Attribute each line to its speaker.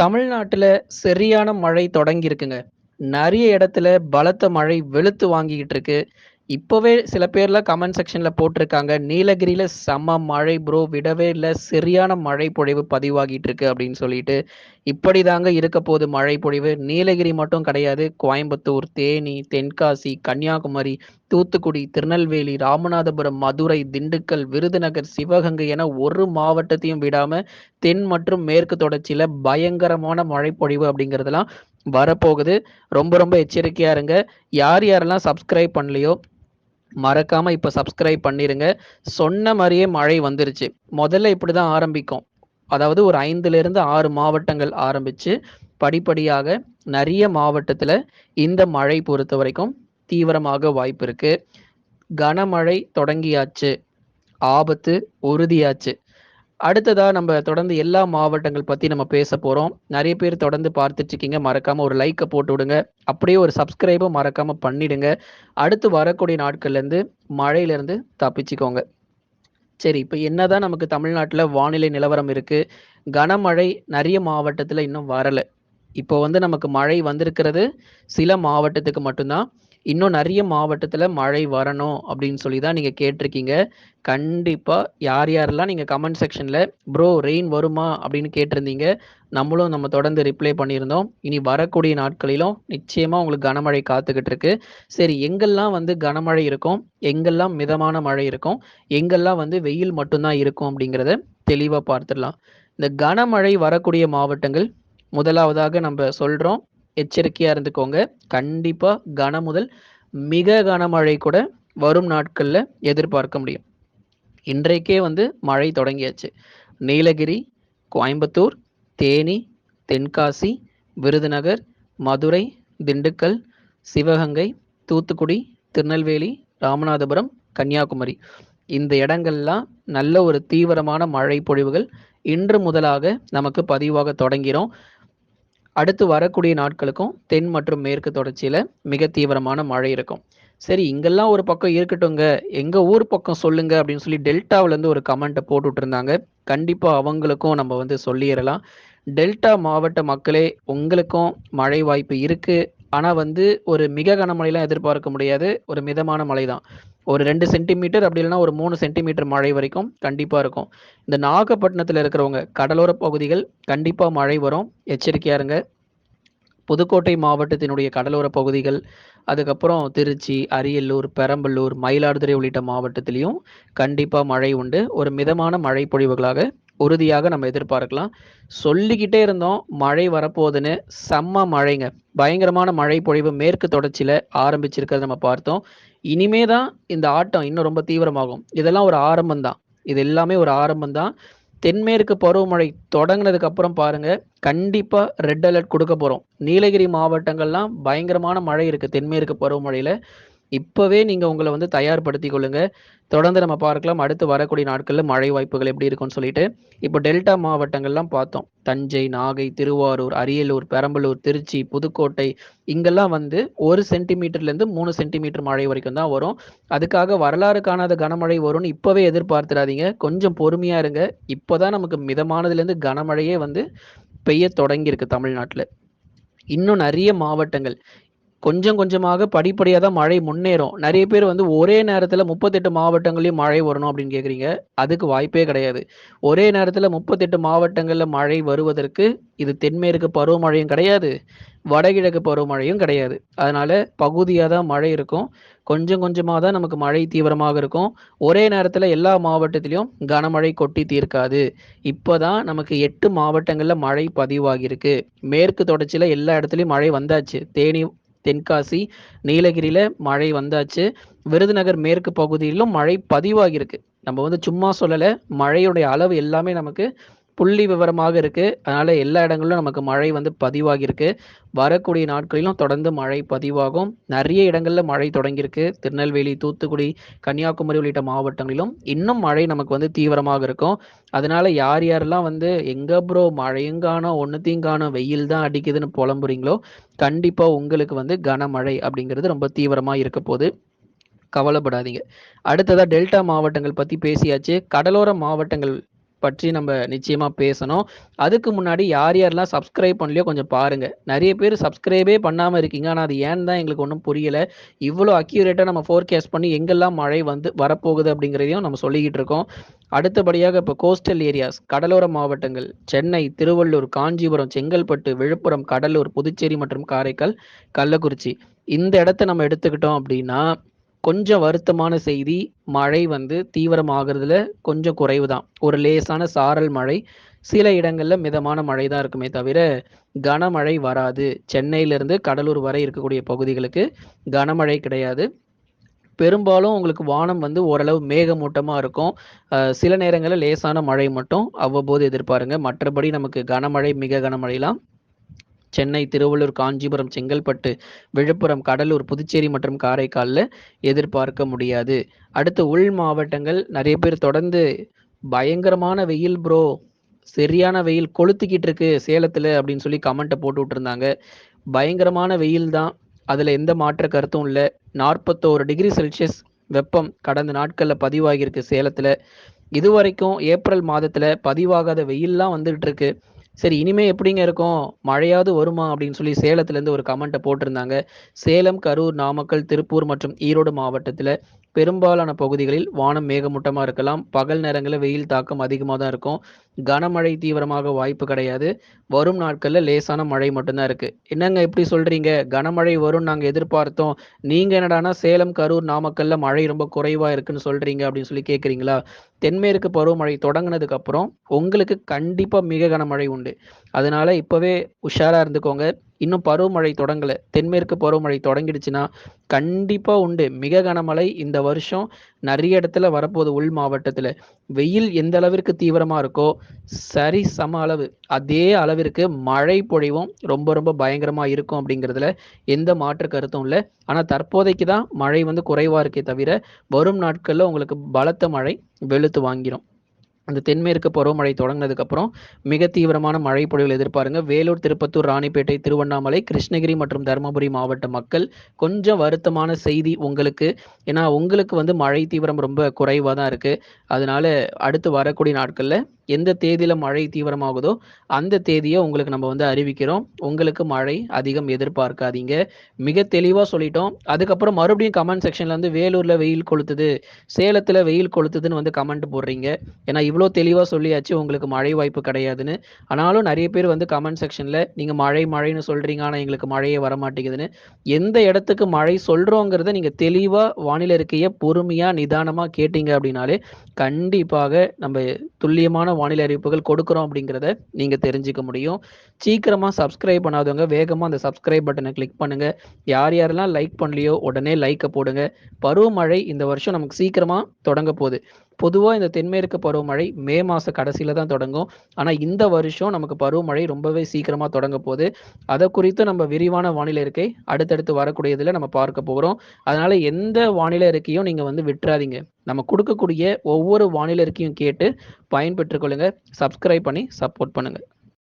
Speaker 1: தமிழ்நாட்டுல சரியான மழை தொடங்கியிருக்குங்க. நிறைய இடத்துல பலத்த மழை வெளுத்து வாங்கிக்கிட்டு இருக்கு. இப்போவே சில பேர்லாம் கமெண்ட் செக்ஷன்ல போட்டிருக்காங்க. "நீலகிரியில செம்ம மழை ப்ரோ விடவே இல்ல. சரியான மழை பொழிவு பதிவாகிட்டு இருக்கு" அப்படின்னு சொல்லிட்டு. இப்படிதாங்க இருக்க போது மழை பொழிவு. நீலகிரி மட்டும் கிடையாது. கோயம்புத்தூர், தேனி, தென்காசி, கன்னியாகுமரி, தூத்துக்குடி, திருநெல்வேலி, ராமநாதபுரம், மதுரை, திண்டுக்கல், விருதுநகர், சிவகங்கை என ஒரு மாவட்டத்தையும் விடாம தென் மற்றும் மேற்கு தொடர்ச்சியில பயங்கரமான மழைப்பொழிவு அப்படிங்கிறதெல்லாம் வரப்போகுது. ரொம்ப ரொம்ப எச்சரிக்கையா இருங்க. யார் யாரெல்லாம் சப்ஸ்கிரைப் பண்ணலையோ, மறக்காம இப்ப சப்ஸ்கிரைப் பண்ணிருங்க. சொன்ன மாதிரியே மழை வந்துருச்சு. முதல்ல இப்படிதான் ஆரம்பிக்கும். அதாவது ஒரு 5லிருந்து 6 மாவட்டங்கள் ஆரம்பிச்சு, படிப்படியாக நிறைய மாவட்டத்துல இந்த மழை பொறுத்த வரைக்கும் தீவிரமாக வாய்ப்பு இருக்கு. கனமழை தொடங்கியாச்சு. ஆபத்து உறுதியாச்சு. அடுத்ததா நம்ம தொடர்ந்து எல்லா மாவட்டங்கள் பத்தி நம்ம பேச போறோம். நிறைய பேர் தொடர்ந்து பார்த்துட்டு இருக்கீங்க. மறக்காம ஒரு லைக்கை போட்டு விடுங்க. அப்படியே ஒரு சப்ஸ்கிரைபும் மறக்காம பண்ணிடுங்க. அடுத்து வரக்கூடிய நாட்கள்லேருந்து மழையிலேருந்து தப்பிச்சுக்கோங்க. சரி, இப்ப என்னதான் நமக்கு தமிழ்நாட்டில் வானிலை நிலவரம் இருக்கு. கனமழை நிறைய மாவட்டத்தில் இன்னும் வரலை இப்போ வந்து நமக்கு மழை வந்திருக்கிறது சில மாவட்டத்துக்கு மட்டும்தான் இன்னும் நிறைய மாவட்டத்தில் மழை வரணும் அப்படின்னு சொல்லி தான் நீங்கள் கேட்டிருக்கீங்க. கண்டிப்பாக யார் யாரெல்லாம் நீங்கள் கமெண்ட் செக்ஷனில் "ப்ரோ ரெயின் வருமா?" அப்படின்னு கேட்டிருந்தீங்க. நம்மளும் நம்ம தொடர்ந்து ரிப்ளை பண்ணியிருந்தோம். இனி வரக்கூடிய நாட்களிலும் நிச்சயமாக உங்களுக்கு கனமழை காத்துக்கிட்டு இருக்கு. சரி எங்கெல்லாம் வந்து கனமழை இருக்கும்? எங்கெல்லாம் மிதமான மழை இருக்கும்? எங்கெல்லாம் வந்து வெயில் மட்டும்தான் இருக்கும் அப்படிங்கிறத தெளிவாக பார்த்துடலாம். இந்த கனமழை வரக்கூடிய மாவட்டங்கள் முதலாவதாக நம்ம சொல்கிறோம் எச்சரிக்கையா இருந்துக்கோங்க. கண்டிப்பா கன முதல் மிக கனமழை கூட வரும் நாட்கள்ல எதிர்பார்க்க முடியும். இன்றைக்கே வந்து மழை தொடங்கியாச்சு. நீலகிரி, கோயம்புத்தூர், தேனி, தென்காசி, விருதுநகர், மதுரை, திண்டுக்கல், சிவகங்கை, தூத்துக்குடி, திருநெல்வேலி, ராமநாதபுரம், கன்னியாகுமரி இந்த இடங்கள்லாம் நல்ல ஒரு தீவிரமான மழை பொழிவுகள் இன்று முதலாக நமக்கு பதிவாக தொடங்கிறோம் அடுத்து வரக்கூடிய நாட்களுக்கும் தென் மற்றும் மேற்கு தொடர்ச்சியில் மிக தீவிரமான மழை இருக்கும். சரி இங்கெல்லாம் ஒரு பக்கம் இருக்கட்டுங்க. எங்க ஊர் பக்கம் சொல்லுங்க அப்படின்னு சொல்லி டெல்டாவிலேருந்து ஒரு கமெண்ட்டை போட்டுட்டு இருந்தாங்க கண்டிப்பாக அவங்களுக்கும் நம்ம வந்து சொல்லிடலாம் டெல்டா மாவட்ட மக்களே உங்களுக்கும் மழை வாய்ப்பு இருக்குது ஆனால் வந்து ஒரு மிக கனமழைலாம் எதிர்பார்க்க முடியாது. ஒரு மிதமான மழை தான். ஒரு ரெண்டு சென்டிமீட்டர் அப்படி இல்லைன்னா ஒரு மூணு சென்டிமீட்டர் மழை வரைக்கும் கண்டிப்பாக இருக்கும். இந்த நாகப்பட்டினத்தில் இருக்கிறவங்க கடலோர பகுதிகள் கண்டிப்பாக மழை வரும். எச்சரிக்கையாக இருங்க. புதுக்கோட்டை மாவட்டத்தினுடைய கடலோர பகுதிகள், அதுக்கப்புறம் திருச்சி, அரியலூர், பெரம்பலூர், மயிலாடுதுறை உள்ளிட்ட மாவட்டத்திலையும் கண்டிப்பாக மழை உண்டு. ஒரு மிதமான மழை பொழிவுகளாக உறுதியாக நம்ம எதிர்பார்க்கலாம். சொல்லிக்கிட்டே இருந்தோம் மழை வரப்போகுதுன்னு. செம்ம மழைங்க. பயங்கரமான மழை பொழிவு மேற்கு தொடர்ச்சியில் ஆரம்பிச்சிருக்கிறத நம்ம பார்த்தோம். இனிமே தான் இந்த ஆட்டம் இன்னும் ரொம்ப தீவிரமாகும். இதெல்லாம் ஒரு ஆரம்பம் தான். இது எல்லாமே ஒரு ஆரம்பம் தான். தென்மேற்கு பருவமழை தொடங்கினதுக்கு அப்புறம் பாருங்க, கண்டிப்பா ரெட் அலர்ட் கொடுக்க போறோம். நீலகிரி மாவட்டங்கள்லாம் பயங்கரமான மழை இருக்கு தென்மேற்கு பருவமழையில. இப்போவே நீங்கள் உங்களை வந்து தயார்படுத்தி கொள்ளுங்க. தொடர்ந்து நம்ம பார்க்கலாம். அடுத்து வரக்கூடிய நாட்களில் மழை வாய்ப்புகள் எப்படி இருக்கும்னு சொல்லிட்டு. இப்போ டெல்டா மாவட்டங்கள்லாம் பார்த்தோம். தஞ்சை, நாகை, திருவாரூர், அரியலூர், பெரம்பலூர், திருச்சி, புதுக்கோட்டை இங்கெல்லாம் வந்து ஒரு சென்டிமீட்டர்லேருந்து மூணு சென்டிமீட்டர் மழை வரைக்கும் தான் வரும். அதுக்காக வரலாறு காணாத கனமழை வரும்னு இப்போவே எதிர்பார்த்துடாதீங்க கொஞ்சம் பொறுமையாக இருங்க. இப்போ தான் நமக்கு மிதமானதுலேருந்து கனமழையே வந்து பெய்ய தொடங்கியிருக்கு தமிழ்நாட்டில் இன்னும் நிறைய மாவட்டங்கள் கொஞ்சம் கொஞ்சமாக படிப்படியாக தான் மழை முன்னேறும். நிறைய பேர் வந்து ஒரே நேரத்தில் முப்பத்தெட்டு மாவட்டங்களையும் மழை வரணும் அப்படின்னு கேட்குறீங்க. அதுக்கு வாய்ப்பே கிடையாது. ஒரே நேரத்தில் முப்பத்தெட்டு மாவட்டங்களில் மழை வருவதற்கு இது தென்மேற்கு பருவமழையும் கிடையாது. வடகிழக்கு பருவமழையும் கிடையாது. அதனால பகுதியாக தான் மழை இருக்கும். கொஞ்சம் கொஞ்சமாக தான் நமக்கு மழை தீவிரமாக இருக்கும். ஒரே நேரத்தில் எல்லா மாவட்டத்திலையும் கனமழை கொட்டி தீர்க்காது. இப்போ தான் நமக்கு எட்டு மாவட்டங்களில் மழை பதிவாகியிருக்கு. மேற்கு தொடர்ச்சியில் எல்லா இடத்துலையும் மழை வந்தாச்சு. தேனி, தென்காசி, நீலகிரியில மழை வந்தாச்சு. விருதுநகர் மேற்கு பகுதியிலும் மழை பதிவாகியிருக்கு. நம்ம வந்து சும்மா சொல்லலை மழையுடைய அளவு எல்லாமே நமக்கு புள்ளி விவரமாக இருக்கு. அதனால எல்லா இடங்களிலும் நமக்கு மழை வந்து பதிவாகியிருக்கு. வரக்கூடிய நாட்களிலும் தொடர்ந்து மழை பதிவாகும். நிறைய இடங்களில் மழை தொடங்கியிருக்கு. திருநெல்வேலி, தூத்துக்குடி, கன்னியாகுமரி உள்ளிட்ட மாவட்டங்களிலும் இன்னும் மழை நமக்கு வந்து தீவிரமாக இருக்கும். அதனால யார் யாரெல்லாம் வந்து எங்க ப்ரோ மழையும் காணோம், ஒன்றுத்தையும் காணோம், வெயில் தான் அடிக்குதுன்னு புலம்புறீங்களோ, கண்டிப்பா உங்களுக்கு வந்து கனமழை அப்படிங்கிறது ரொம்ப தீவிரமா இருக்க போது. கவலைப்படாதீங்க. அடுத்ததா டெல்டா மாவட்டங்கள் பத்தி பேசியாச்சு. கடலோர மாவட்டங்கள் பற்றி நம்ம நிச்சயமாக பேசணும். அதுக்கு முன்னாடி யார் யாரெல்லாம் சப்ஸ்கிரைப் பண்ணலையோ கொஞ்சம் பாருங்கள் நிறைய பேர் சப்ஸ்கிரைபே பண்ணாமல் இருக்கீங்க. ஆனால் அது ஏன்னு தான் எங்களுக்கு ஒன்றும் புரியலை இவ்வளோ அக்யூரேட்டாக நம்ம ஃபோர்காஸ்ட் பண்ணி எங்கெல்லாம் மழை வந்து வரப்போகுது அப்படிங்கிறதையும் நம்ம சொல்லிக்கிட்டு இருக்கோம். அடுத்தபடியாக இப்போ கோஸ்டல் ஏரியாஸ் கடலோர மாவட்டங்கள் சென்னை, திருவள்ளூர், காஞ்சிபுரம், செங்கல்பட்டு, விழுப்புரம், கடலூர், புதுச்சேரி மற்றும் காரைக்கால், கள்ளக்குறிச்சி இந்த இடத்த நம்ம எடுத்துக்கிட்டோம் அப்படின்னா, கொஞ்சம் வருத்தமான செய்தி மழை வந்து தீவிரமாகறதுல கொஞ்சம் குறைவு தான். ஒரு லேசான சாரல் மழை, சில இடங்களில் மிதமான மழை தான் இருக்குமே தவிர, கனமழை வராது. சென்னையிலிருந்து கடலூர் வரை இருக்கக்கூடிய பகுதிகளுக்கு கனமழை கிடையாது. பெரும்பாலும் உங்களுக்கு வானம் வந்து ஓரளவு மேகமூட்டமாக இருக்கும். சில நேரங்களில் லேசான மழை மட்டும் அவ்வப்போது எதிர்பாருங்க. மற்றபடி நமக்கு கனமழை, மிக கனமழைலாம் சென்னை, திருவள்ளூர், காஞ்சிபுரம், செங்கல்பட்டு, விழுப்புரம், கடலூர், புதுச்சேரி மற்றும் காரைக்காலில் எதிர்பார்க்க முடியாது. அடுத்து உள் மாவட்டங்கள் நிறைய பேர் தொடர்ந்து பயங்கரமான வெயில் ப்ரோ. சரியான வெயில் கொளுத்துக்கிட்டு இருக்கு சேலத்தில் அப்படின்னு சொல்லி கமெண்ட்டை போட்டு விட்டுருந்தாங்க. பயங்கரமான வெயில் தான். அதில் எந்த மாற்று கருத்தும் இல்லை நாற்பத்தோரு டிகிரி செல்சியஸ் வெப்பம் கடந்த நாட்களில் பதிவாகியிருக்கு சேலத்தில் இதுவரைக்கும் ஏப்ரல் மாதத்தில் பதிவாகாத வெயில்லாம் வந்துகிட்டு இருக்கு. சரி இனிமே எப்படிங்க இருக்கும்? மழையாவது வருமா? அப்படின்னு சொல்லி சேலத்துலேருந்து ஒரு கமெண்ட்டை போட்டிருந்தாங்க. சேலம், கரூர், நாமக்கல், திருப்பூர் மற்றும் ஈரோடு மாவட்டத்தில் பெரும்பாலான பகுதிகளில் வானம் மேகமூட்டமாக இருக்கலாம். பகல் நேரங்களில் வெயில் தாக்கம் அதிகமாக தான் இருக்கும். கனமழை தீவிரமாக வாய்ப்பு கிடையாது. வரும் நாட்களில் லேசான மழை மட்டும்தான் இருக்குது என்னங்க எப்படி சொல்கிறீங்க கனமழை வரும்னு நாங்கள் எதிர்பார்த்தோம். நீங்கள் என்னடான்னா சேலம், கரூர், நாமக்கல்ல மழை ரொம்ப குறைவாக இருக்குன்னு சொல்கிறீங்க அப்படின்னு சொல்லி கேட்குறீங்களா தென்மேற்கு பருவமழை தொடங்கினதுக்கப்புறம் உங்களுக்கு கண்டிப்பாக மிக கனமழை உண்டு. அதனால் இப்போவே உஷாராக இருந்துக்கோங்க. இன்னும் பருவமழை தொடங்கலை. தென்மேற்கு பருவமழை தொடங்கிடுச்சுன்னா, கண்டிப்பாக உண்டு. மிக கனமழை இந்த வருஷம் நிறைய இடத்துல வரப்போகுது உள் மாவட்டத்தில். வெயில் எந்த அளவிற்கு தீவிரமாக இருக்கோ, சரி சம அளவு. அதே அளவிற்கு மழை பொழிவும் ரொம்ப ரொம்ப பயங்கரமாக இருக்கும் அப்படிங்கிறதுல எந்த மாற்று கருத்தும் இல்லை. ஆனால் தற்போதைக்கு தான் மழை வந்து குறைவாக இருக்கே தவிர, வரும் நாட்களில் உங்களுக்கு பலத்த மழை வெளுத்து வாங்கிடும் அந்த தென்மேற்கு பருவமழை தொடங்கினதுக்கப்புறம் மிக தீவிரமான மழை பொழிவுகள் எதிர்பாருங்க. வேலூர், திருப்பத்தூர், ராணிப்பேட்டை, திருவண்ணாமலை, கிருஷ்ணகிரி மற்றும் தருமபுரி மாவட்ட மக்கள் கொஞ்சம் வருத்தமான செய்தி உங்களுக்கு. ஏன்னா உங்களுக்கு வந்து மழை தீவிரம் ரொம்ப குறைவாக தான் இருக்குது அதனால அடுத்து வரக்கூடிய நாட்களில் எந்த தேதியில் மழை தீவிரமாகுதோ, அந்த தேதியை உங்களுக்கு நம்ம வந்து அறிவிக்கிறோம். உங்களுக்கு மழை அதிகம் எதிர்பார்க்காதீங்க. மிக தெளிவாக சொல்லிட்டோம். அதுக்கப்புறம் மறுபடியும் கமெண்ட் செக்ஷன்ல வந்து வேலூரில் வெயில் கொளுத்துது, சேலத்தில் வெயில் கொளுத்துதுன்னு வந்து கமெண்ட் போடுறீங்க. ஏன்னா இவ்வளோ தெளிவாக சொல்லியாச்சு உங்களுக்கு மழை வாய்ப்பு கிடையாதுன்னு. ஆனாலும் நிறைய பேர் வந்து கமெண்ட் செக்ஷனில் நீங்கள் மழை மழைன்னு சொல்கிறீங்க ஆனால் எங்களுக்கு மழையே வரமாட்டேங்குதுன்னு. எந்த இடத்துக்கு மழை சொல்கிறோங்கிறத நீங்கள் தெளிவாக வானிலை இருக்கையே பொறுமையாக நிதானமாக கேட்டீங்க அப்படின்னாலே, கண்டிப்பாக நம்ம துல்லியமான வானிலை அறிவிப்புகள் கொடுக்குறோம் அப்படிங்கிறத நீங்கள் தெரிஞ்சுக்க முடியும். சீக்கிரமாக சப்ஸ்கிரைப் பண்ணாதவங்க வேகமாக அந்த சப்ஸ்கிரைப் பட்டனை கிளிக் பண்ணுங்க. யார் யாரெல்லாம் லைக் பண்ணலையோ உடனே லைக்கை போடுங்க. பருவமழை இந்த வருஷம் நமக்கு சீக்கிரமாக தொடங்க போகுது பொதுவாக இந்த தென்மேற்கு பருவமழை மே மாச கடைசியில தான் தொடங்கும். ஆனால் இந்த வருஷம் நமக்கு பருவமழை ரொம்பவே சீக்கிரமாக தொடங்க போகுது. அதை குறித்து நம்ம விரிவான வானிலை இருக்கை அடுத்தடுத்து வரக்கூடியதில் நம்ம பார்க்க போகிறோம் அதனால எந்த வானிலை இருக்கையும் நீங்கள் வந்து விட்டுறாதீங்க. நம்ம கொடுக்கக்கூடிய ஒவ்வொரு வானிலை இருக்கையும் கேட்டு பயன்பெற்றுக்கொள்ளுங்க சப்ஸ்கிரைப் பண்ணி சப்போர்ட் பண்ணுங்கள்